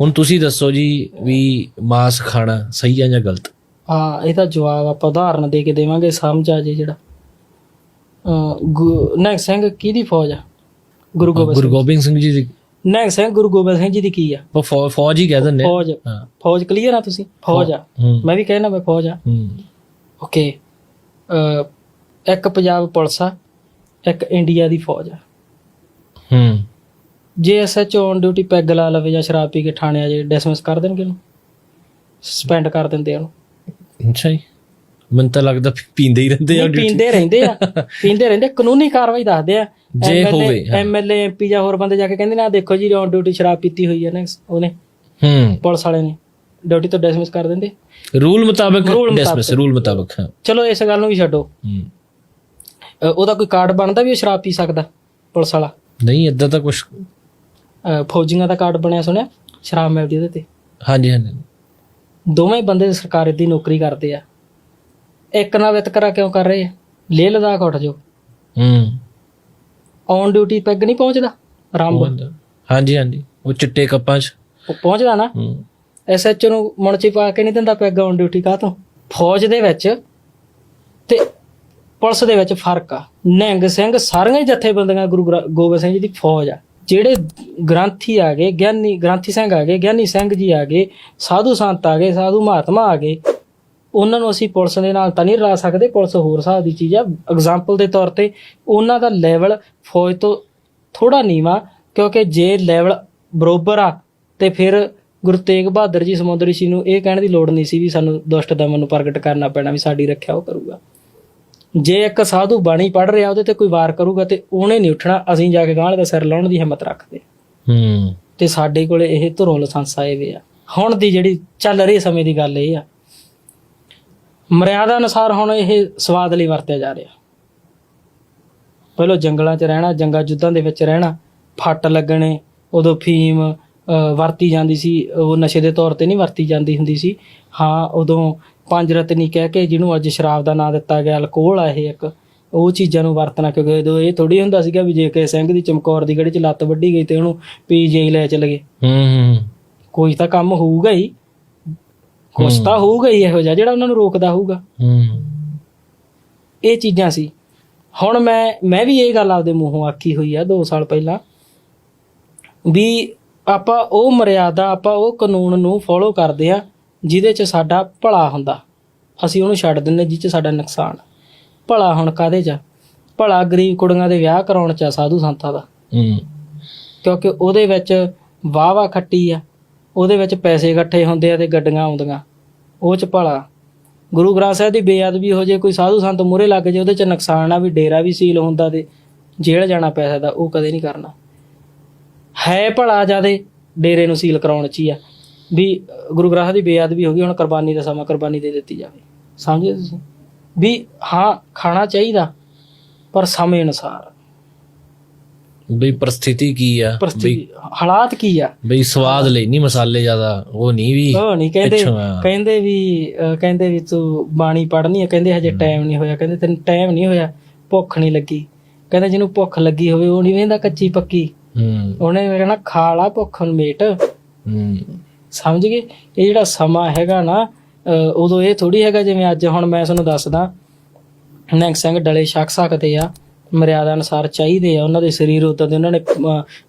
ਹੁਣ ਤੁਸੀਂ ਦੱਸੋ ਜੀ ਵੀ ਮਾਸ ਖਾਣਾ ਸਹੀ ਹੈ ਜਾਂ ਗਲਤ? ਹਾਂ ਇਹਦਾ ਜਵਾਬ ਆਪਾਂ ਉਦਾਹਰਨ ਦੇ ਕੇ ਦੇਵਾਂਗੇ ਸਮਝ ਆ ਜੇ ਜਿਹੜਾ। ਨੈਕ ਸਿੰਘ ਕਿਹਦੀ ਫੌਜ ਆ? ਗੁਰੂ ਗੋਬਿੰਦ ਗੁਰੂ ਸਿੰਘ ਗੋਬਿੰਦ ਸਿੰਘ ਜੀ ਦੀ। ਨੈਕ ਸਿੰਘ ਗੁਰੂ ਗੋਬਿੰਦ ਸਿੰਘ ਜੀ ਦੀ ਕੀ ਆ? ਉਹ ਫੌਜ ਹੀ ਕਹਿ ਦਿੰਦੇ ਆ। ਫੌਜ। ਫੌਜ ਕਲੀਅਰ ਆ ਤੁਸੀਂ? ਫੌਜ ਆ। ਮੈਂ ਵੀ ਕਹਿਣਾ ਮੈਂ ਫੌਜ ਆ। ਓਕੇ। ਇੱਕ ਪੰਜਾਬ ਪੁਲਿਸ ਆ ਇੱਕ ਇੰਡੀਆ ਦੀ ਫੌਜ ਆ। ਜੇ ਐਸਐਚਓ ਔਨ ਡਿਊਟੀ ਪੈਗ ਲਾ ਲਵੇ ਜਾਂ ਸ਼ਰਾਬ ਪੀ ਕੇ ਥਾਣੇ ਆ ਜੇ ਡਿਸਮਿਸ ਕਰ ਦੇਣਗੇ ਉਹਨੂੰ? ਸਸਪੈਂਡ ਕਰ ਦਿੰਦੇ ਆ ਉਹਨੂੰ। ਅੱਛਾ ਜੀ। ਮੈਨੂੰ ਤਾਂ ਲੱਗਦਾ ਪੀਂਦੇ ਹੀ ਰਹਿੰਦੇ ਆ ਨਹੀਂ, ਪੀਂਦੇ ਰਹਿੰਦੇ ਆ। ਪੀਂਦੇ ਰਹਿੰਦੇ ਕਾਨੂੰਨੀ ਕਾਰਵਾਈ ਦੱਸਦੇ ਆ। ਜੇ ਹੋਵੇ, ਹਾਂ। ਐਮਐਲਏ ਐਮਪੀ ਜਾਂ ਹੋਰ ਬੰਦੇ ਜਾ ਕੇ ਕਹਿੰਦੇ ਨੇ ਆ ਦੇਖੋ ਜੀ ਔਨ ਡਿਊਟੀ ਸ਼ਰਾਬ ਪੀਤੀ ਹੋਈ ਹੈ ਨਾ ਉਹਨੇ ਹੂੰ। ਪੁਲਿਸ ਵਾਲੇ ਨੇ। ਡਿਊਟੀ ਤੋਂ ਡਿਸਮਿਸ ਕਰ ਦਿੰਦੇ। ਰੂਲ ਮੁਤਾਬਕ Rule ਡਿਸਮਿਸ ਰੂਲ ਮੁਤਾਬਕ ਹਾਂ। ਚਲੋ ਇਸ ਗੱਲ ਨੂੰ ਵੀ ਛੱਡੋ। ਹੂੰ। ਅ, ਉਹਦਾ ਕੋਈ ਕਾਰਡ ਬਣਦਾ ਵੀ ਉਹ ਸ਼ਰਾਬ ਪੀ ਸਕਦਾ ਪੁਲਿਸ ਵਾਲਾ? ਨਹੀਂ ਇਦਾਂ ਤਾਂ ਕੁਝ ਫੌਜੀਆਂ ਦਾ ਕਾਰਡ ਬਣਿਆ ਸੁਣਿਆ? ਸ਼ਰਾਬ ਮਿਲਦੀ ਉਹਦੇ ਤੇ। ਹਾਂਜੀ ਹਾਂਜੀ। ਦੋਵੇਂ ਬੰਦੇ ਸਰਕਾਰੀ ਦੀ ਨੌਕਰੀ ਕਰਦੇ ਆ। ਇੱਕ ਨਾਲ ਵਿਤਕਰਾ ਕਿਉਂ ਕਰ ਰਹੇ ਆ? ਲੇਹ ਲਦਾਖ ਉੱਠ ਜਾਓ। ਹੂੰ। ਔਨ ਡਿਊਟੀ ਪੈਗ ਨਹੀਂ ਪਹੁੰਚਦਾ? ਰੰਬ ਉਹ ਹੁੰਦਾ। ਹਾਂਜੀ ਹਾਂਜੀ। ਉਹ ਚਿੱਟੇ ਕੱਪਾਂ 'ਚ। ਉਹ ਪਹੁੰਚਦਾ ਨਾ। ਹੂੰ। ਐਸਐਚਓ ਨੂੰ ਮੁਣਚੀ ਪਾ ਕੇ ਨਹੀਂ ਦਿੰਦਾ ਪੈਗ ਔਨ ਡਿਊਟੀ ਕਾ ਤੋਂ? ਫੌਜ ਦੇ ਵਿੱਚ ਤੇ ਪੁਲਿਸ ਦੇ ਵਿੱਚ ਫ਼ਰਕ ਆ। ਨਿਹੰਗ ਸਿੰਘ ਸਾਰੀਆਂ ਹੀ ਜਥੇਬੰਦੀਆਂ ਗੁਰੂ ਗ੍ਰ- ਗੋਬਿੰਦ ਸਿੰਘ ਜੀ ਦੀ ਫੌਜ ਆ। ਜਿਹੜੇ ਗ੍ਰੰਥੀ ਆ ਗਏ, ਗਿਆਨੀ, ਗ੍ਰੰਥੀ ਸਿੰਘ ਆ ਗਏ, ਗਿਆਨੀ ਸਿੰਘ ਜੀ ਆ ਗਏ, ਸਾਧੂ ਸੰਤ ਆ ਗਏ, ਸਾਧੂ ਮਹਾਤਮਾ ਆ ਗਏ, ਉਹਨਾਂ ਨੂੰ ਅਸੀਂ ਪੁਲਿਸ ਦੇ ਨਾਲ ਤਾਂ ਨਹੀਂ ਰਲਾ ਸਕਦੇ, ਪੁਲਿਸ ਹੋਰ ਹਿਸਾਬ ਦੀ ਚੀਜ਼ ਆ। ਐਗਜ਼ਾਮਪਲ ਦੇ ਤੌਰ ਤੇ ਉਹਨਾਂ ਦਾ ਲੈਵਲ ਫੌਜ ਤੋਂ ਥੋੜਾ ਨੀਵਾ, ਕਿਉਂਕਿ ਜੇ ਲੈਵਲ ਬਰੋਬਰ ਆ, ਤੇ ਫਿਰ ਗੁਰੂ ਤੇਗ ਬਹਾਦਰ ਜੀ ਸਮੁੰਦਰੀ ਸੀ ਨੂੰ ਇਹ ਕਹਿਣ ਦੀ ਲੋੜ ਨਹੀਂ ਸੀ ਵੀ ਸਾਨੂੰ ਦੁਸ਼ਟ ਦਮਨ ਨੂੰ ਪ੍ਰਗਟ ਕਰਨਾ ਪੈਣਾ, ਵੀ ਸਾਡੀ ਰੱਖਿਆ ਉਹ ਕਰੂਗਾ। ਜੇ ਇੱਕ ਸਾਧੂ ਬਾਣੀ ਪੜ ਰਿਹਾ ਉਹਦੇ ਤੇ ਕੋਈ ਵਾਰ ਕਰੂਗਾ ਤੇ ਉਹਨੇ ਨਹੀਂ ਉੱਠਣਾ ਅਸੀਂ ਜਾ ਕੇ ਗਾਂਹ ਦਾ ਸਿਰ ਲਾਉਣ ਦੀ ਹਿੰਮਤ ਰੱਖਦੇ। ਹੂੰ। ਤੇ ਸਾਡੇ ਕੋਲੇ ਇਹ ਧੁਰੋਂ ਲਾਇਸੈਂਸ ਆਏ ਵੇ ਆ। ਹੁਣ ਦੀ ਜਿਹੜੀ ਚੱਲ ਰਹੀ ਸਮੇਂ ਦੀ ਗੱਲ ਇਹ ਆ। ਮਰਿਆਦਾ ਅਨੁਸਾਰ ਹੁਣ ਇਹ ਸਵਾਦ ਲਈ ਵਰਤਿਆ ਜਾ ਰਿਹਾ। ਪਹਿਲਾਂ ਜੰਗਲਾਂ 'ਚ ਰਹਿਣਾ ਜੰਗਾਂ ਜੁੱਧਾਂ ਦੇ ਵਿੱਚ ਰਹਿਣਾ ਫੱਟ ਲੱਗਣੇ ਉਦੋਂ ਫੀਮ ਵਰਤੀ ਜਾਂਦੀ ਸੀ ਉਹ ਨਸ਼ੇ ਦੇ ਤੌਰ ਤੇ ਨਹੀਂ ਵਰਤੀ ਜਾਂਦੀ ਹੁੰਦੀ ਸੀ। ਹਾਂ ਉਦੋਂ ਪੰਜ ਰਤਨੀ ਕਹਿ ਕੇ ਜਿਹਨੂੰ ਅੱਜ ਸ਼ਰਾਬ ਦਾ ਨਾਂ ਦਿੱਤਾ ਗਿਆ ਅਲਕੋਹਲ ਆ ਇਹ ਇੱਕ ਉਹ ਚੀਜ਼ਾਂ ਨੂੰ ਵਰਤਣਾ ਕਿਉਂਕਿ ਉਦੋਂ ਇਹ ਥੋੜੀ ਹੁੰਦਾ ਸੀਗਾ ਵੀ ਜੇ ਕਿਸੇ ਸਿੰਘ ਦੀ ਚਮਕੌਰ ਦੀ ਗੜੀ 'ਚ ਲੱਤ ਵੱਢੀ ਗਈ ਤੇ ਉਹਨੂੰ ਪੀਜੀਆਈ ਲੈ ਚਲੇ ਗਏ। ਹੂੰ ਹੂੰ ਕੋਈ ਤਾਂ ਕੰਮ ਹੋਊਗਾ ਹੀ। ਕੁਛ ਤਾਂ ਹੋਊਗਾ ਹੀ ਇਹੋ ਜਿਹਾ ਜਿਹੜਾ ਉਹਨਾਂ ਨੂੰ ਰੋਕਦਾ ਹੋਊਗਾ। ਹੂੰ। ਇਹ ਚੀਜ਼ਾਂ ਸੀ। ਹੁਣ ਮੈਂ ਮੈਂ ਵੀ ਇਹ ਗੱਲ ਆਪਦੇ ਮੂੰਹੋਂ ਆਖੀ ਹੋਈ ਆ 2 ਸਾਲ ਪਹਿਲਾਂ ਵੀ ਆਪਾਂ ਉਹ ਮਰਿਆਦਾ ਆਪਾਂ ਉਹ ਕਾਨੂੰਨ ਨੂੰ ਫੋਲੋ ਕਰਦੇ ਆ ਜਿਹਦੇ 'ਚ ਸਾਡਾ ਭਲਾ ਹੁੰਦਾ। ਅਸੀਂ ਉਹਨੂੰ ਛੱਡ ਦਿੰਦੇ ਜਿਹ 'ਚ ਸਾਡਾ ਨੁਕਸਾਨ। ਭਲਾ ਹੁਣ ਕਾਦੇ 'ਚ? ਭਲਾ ਗਰੀਬ ਕੁੜੀਆਂ ਦੇ ਵਿਆਹ ਕਰਾਉਣ 'ਚ ਆ ਸਾਧੂ ਸੰਤਾਂ ਦਾ। ਹੂੰ। ਕਿਉਂਕਿ ਉਹਦੇ ਵਿੱਚ ਵਾਵਾ ਖੱਟੀ ਆ। ਉਹਦੇ ਵਿੱਚ ਪੈਸੇ ਇਕੱਠੇ ਹੁੰਦੇ ਆ ਤੇ ਗੱਡੀਆਂ ਆਉਂਦੀਆਂ। ਉਹ ਚ ਭਲਾ। ਗੁਰੂ ਗ੍ਰੰਥ ਸਾਹਿਬ ਦੀ ਬੇਅਦਬੀ ਹੋ ਜੇ ਕੋਈ ਸਾਧੂ ਸੰਤ ਮੂਰੇ ਲੱਗ ਜੇ ਉਹਦੇ ਚ ਨੁਕਸਾਨ ਆ ਵੀ ਡੇਰਾ ਵੀ ਸੀਲ ਹੁੰਦਾ ਤੇ ਜੇਲ੍ਹ ਜਾਣਾ ਪੈਸਾ ਦਾ ਉਹ ਕਦੇ ਨਹੀਂ ਕਰਨਾ। ਹੈ ਭਲਾ ਜਿਆਦੇ ਡੇਰੇ ਨੂੰ ਸੀਲ ਕਰਾਉਣ ਚ ਹੀ ਆ। ਵੀ ਗੁਰੂ ਗ੍ਰੰਥ ਦੀ ਬੇਅਦਬੀ ਹੋ ਗਈ ਹੁਣ ਕੁਰਬਾਨੀ ਦਾ ਸਮਾਂ ਕੁਰਬਾਨੀ ਦੇ ਦਿੱਤੀ ਜਾਵੇ। ਸਮਝੇ ਤੁਸੀਂ? ਵੀ ਹਾਂ ਖਾਣਾ ਚਾਹੀਦਾ ਪਰ ਸਮੇਂ ਅਨੁਸਾਰ। ਬਈ ਪ੍ਰਸਥਿਤੀ ਕੀ ਆ? ਬਈ ਹਾਲਾਤ ਕੀ ਆ? ਬਈ ਸਵਾਦ ਲਈ ਨਹੀਂ ਮਸਾਲੇ ਜ਼ਿਆਦਾ ਉਹ ਨਹੀਂ ਵੀ ਉਹ ਨਹੀਂ ਕਹਿੰਦੇ ਆ। ਕਹਿੰਦੇ ਵੀ ਕਹਿੰਦੇ ਵੀ ਤੂੰ ਬਾਣੀ ਪੜ੍ਹਨੀ ਹੈ ਕਹਿੰਦੇ ਹਜੇ ਟਾਈਮ ਨਹੀਂ ਹੋਇਆ ਕਹਿੰਦੇ ਤੈਨੂੰ ਟਾਈਮ ਨਹੀਂ ਹੋਇਆ ਭੁੱਖ ਨਹੀਂ ਲੱਗੀ। ਕਹਿੰਦੇ ਜਿਹਨੂੰ ਭੁੱਖ ਲੱਗੀ ਹੋਵੇ ਉਹ ਨਹੀਂ ਵੇਂਦਾ ਕੱਚੀ ਪੱਕੀ। ਹੂੰ। ਉਹਨੇ ਕਹਿਣਾ ਖਾ ਲਾ ਭੁੱਖ ਨੂੰ ਮੇਟ। ਹੂੰ। ਸਮਝ ਗਏ? ਇਹ ਜਿਹੜਾ ਸਮਾਂ ਹੈਗਾ ਨਾ ਉਦੋਂ ਇਹ ਥੋੜੀ ਹੈਗਾ ਜਿਵੇਂ ਅੱਜ ਹੁਣ ਮੈਂ ਤੁਹਾਨੂੰ ਦੱਸਦਾ ਨੈਕ ਸਿੰਘ ਡਲੇ ਛਕ ਸਕਦੇ ਆ ਮਰਿਆਦਾ ਅਨੁਸਾਰ ਚਾਹੀਦੇ ਆ ਉਹਨਾਂ ਦੇ ਸਰੀਰ ਉਦੋਂ ਦੇ ਉਹਨਾਂ ਨੇ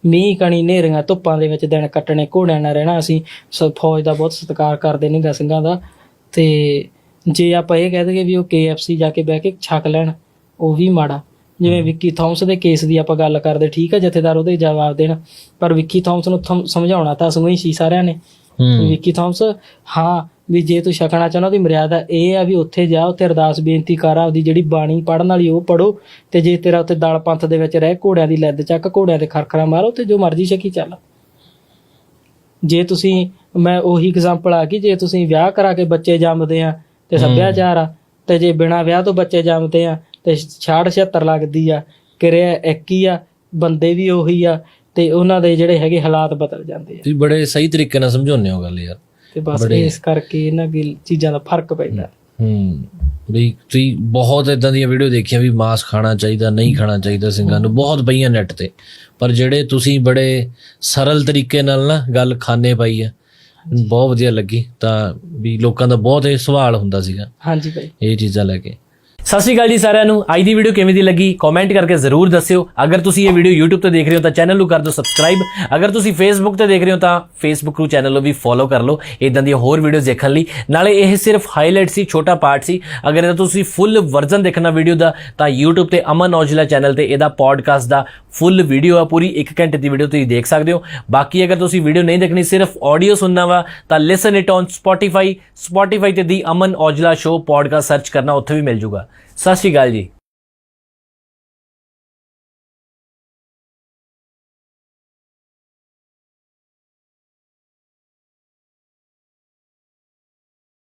ਮੀਂਹ ਕਣੀ ਨੇਰੀਆਂ ਧੁੱਪਾਂ ਦੇ ਵਿੱਚ ਦਿਨ ਕੱਟਣੇ ਘੋੜਿਆਂ ਨਾਲ ਰਹਿਣਾ ਅਸੀਂ ਸ- ਫੌਜ ਦਾ ਬਹੁਤ ਸਤਿਕਾਰ ਕਰਦੇ ਨੇ ਗਾ ਸਿੰਘਾਂ ਦਾ। ਤੇ ਜੇ ਆਪਾਂ ਇਹ ਕਹਿ ਦਈਏ ਵੀ ਉਹ KFC ਜਾ ਕੇ ਬਹਿ ਕੇ ਛਕ ਲੈਣ ਉਹ ਵੀ ਮਾੜਾ। ਜਿਵੇਂ ਵਿੱਕੀ ਥੌਮਸ ਦੇ ਕੇਸ ਦੀ ਆਪਾਂ ਗੱਲ ਕਰਦੇ ਠੀਕ ਹੈ ਜਥੇਦਾਰ ਉਹਦੇ ਜਵਾਬ ਦੇਣ ਪਰ ਵਿੱਕੀ ਥੌਮਸ ਨੂੰ ਸਮਝਾਉਣਾ ਤਾਂ ਸਗੋਂ ਹੀ ਸੀ ਸਾਰਿਆਂ ਨੇ। ਵਿੱਕੀ ਥੌਮਸ ਹਾਂ ਵੀ ਜੇ ਤੂੰ ਛਕਣਾ ਚਾਹੁੰਦਾ ਉਹਦੀ ਮਰਿਆਦਾ ਇਹ ਆ ਵੀ ਉੱਥੇ ਜਾ ਉੱਥੇ ਅਰਦਾਸ ਬੇਨਤੀ ਕਰ ਆਪਦੀ ਜਿਹੜੀ ਬਾਣੀ ਪੜਨ ਵਾਲੀ ਉਹ ਪੜੋ ਤੇ ਜੇ ਤੇਰਾ ਉੱਥੇ ਦਲ ਪੰਥ ਦੇ ਵਿੱਚ ਰਹਿ ਘੋੜਿਆਂ ਦੀ ਲੱਦ ਚੱਕ ਘੋੜਿਆਂ ਦੇ ਖਰਖਰਾ ਮਾਰੋ ਤੇ ਜੋ ਮਰਜ਼ੀ ਛਕੀ ਚੱਲ। ਜੇ ਤੁਸੀਂ ਮੈਂ ਉਹੀ ਐਗਜ਼ਾਮਪਲ ਆ ਗਈ ਜੇ ਤੁਸੀਂ ਵਿਆਹ ਕਰਾ ਕੇ ਬੱਚੇ ਜੰਮਦੇ ਆ ਤੇ ਸੱਭਿਆਚਾਰ ਆ ਤੇ ਜੇ ਬਿਨਾ ਵਿਆਹ ਤੋਂ ਬੱਚੇ ਜੰਮਦੇ ਆ ਤੇ 66 76 ਲੱਗਦੀ ਆ ਕਿਰਿਆ ਇੱਕ ਹੀ ਆ ਬੰਦੇ ਵੀ ਉਹੀ ਆ ਤੇ ਉਹਨਾਂ ਦੇ ਜਿਹੜੇ ਹੈਗੇ ਹਾਲਾਤ ਬਦਲ ਜਾਂਦੇ ਆ। ਤੁਸੀਂ ਬੜੇ ਸਹੀ ਤਰੀਕੇ ਨਾਲ ਸਮਝਾਉਂਦੇ ਹੋ ਗੱਲ ਯਾਰ। ਤੇ ਬਸ ਇਸ ਕਰਕੇ ਇਹਨਾਂ ਦੀ ਚੀਜ਼ਾਂ ਦਾ ਫ਼ਰਕ ਪੈਂਦਾ। ਹੂੰ ਬਈ ਤੁਸੀਂ ਬਹੁਤ ਇਦਾਂ ਦੀਆਂ ਵੀਡੀਓ ਦੇਖੀਆਂ ਵੀ ਮਾਸ ਖਾਣਾ ਚਾਹੀਦਾ ਨਹੀਂ ਖਾਣਾ ਚਾਹੀਦਾ ਸਿੰਘਾਂ ਨੂੰ। ਬਹੁਤ ਪਈਆਂ ਨੈਟ ਤੇ। ਪਰ ਜਿਹੜੇ ਤੁਸੀਂ ਬੜੇ ਸਰਲ ਤਰੀਕੇ ਨਾਲ ਨਾ ਗੱਲ ਖਾਣੇ ਪਾਈ ਆ ਬਹੁਤ ਵਧੀਆ ਲੱਗੀ ਤਾਂ ਵੀ ਲੋਕਾਂ ਦਾ ਬਹੁਤ ਇਹ ਸਵਾਲ ਹੁੰਦਾ ਸੀਗਾ। ਹਾਂਜੀ ਭਾਈ। ਇਹ ਚੀਜ਼ਾਂ ਲੈ ਕੇ। ਸਤਿ ਸ਼੍ਰੀ ਅਕਾਲ ਜੀ ਸਾਰਿਆਂ ਨੂੰ। ਅੱਜ ਦੀ ਵੀਡੀਓ ਕਿਵੇਂ ਦੀ ਲੱਗੀ? ਕਮੈਂਟ ਕਰਕੇ ਜ਼ਰੂਰ ਦੱਸਿਓ। ਅਗਰ ਤੁਸੀਂ ਇਹ ਵੀਡੀਓ YouTube ਤੇ ਦੇਖ ਰਹੇ ਹੋ ਤਾਂ ਚੈਨਲ ਨੂੰ ਕਰ ਦਿਓ ਸਬਸਕ੍ਰਾਈਬ ਅਗਰ ਤੁਸੀਂ Facebook ਤੇ ਦੇਖ ਰਹੇ ਹੋ ਤਾਂ Facebook ਨੂੰ ਚੈਨਲ ਨੂੰ ਵੀ ਫੋਲੋ ਕਰ ਲਓ। ਇਦਾਂ ਦੀਆਂ ਹੋਰ ਵੀਡੀਓਜ਼ ਦੇਖਣ ਲਈ। ਨਾਲੇ ਇਹ ਸਿਰਫ ਹਾਈਲਾਈਟ ਸੀ, ਛੋਟਾ ਪਾਰਟ ਸੀ। ਅਗਰ ਇਹਦਾ ਤੁਸੀਂ ਫੁੱਲ ਵਰਜ਼ਨ ਦੇਖਣਾ ਵੀਡੀਓ ਦਾ, ਤਾਂ YouTube ਤੇ ਅਮਨ ਔਜਲਾ ਚੈਨਲ ਤੇ ਇਹਦਾ ਪੋਡਕਾਸਟ ਦਾ ਫੁੱਲ ਵੀਡੀਓ ਆ, ਪੂਰੀ 1 ਘੰਟੇ ਦੀ ਵੀਡੀਓ ਤੁਸੀਂ ਦੇਖ ਸਕਦੇ ਹੋ। ਬਾਕੀ ਅਗਰ ਤੁਸੀਂ ਵੀਡੀਓ ਨਹੀਂ ਦੇਖਣੀ, ਸਿਰਫ ਆਡੀਓ ਸੁਣਨਾ ਵਾ, ਤਾਂ listen it on Spotify Spotify ਤੇ ਦੀ Aman Aujla show podcast search ਕਰਨਾ, ਉੱਥੇ ਵੀ ਮਿਲ ਜੂਗਾ। ਸਤਿ ਸ਼੍ਰੀ ਅਕਾਲ ਜੀ।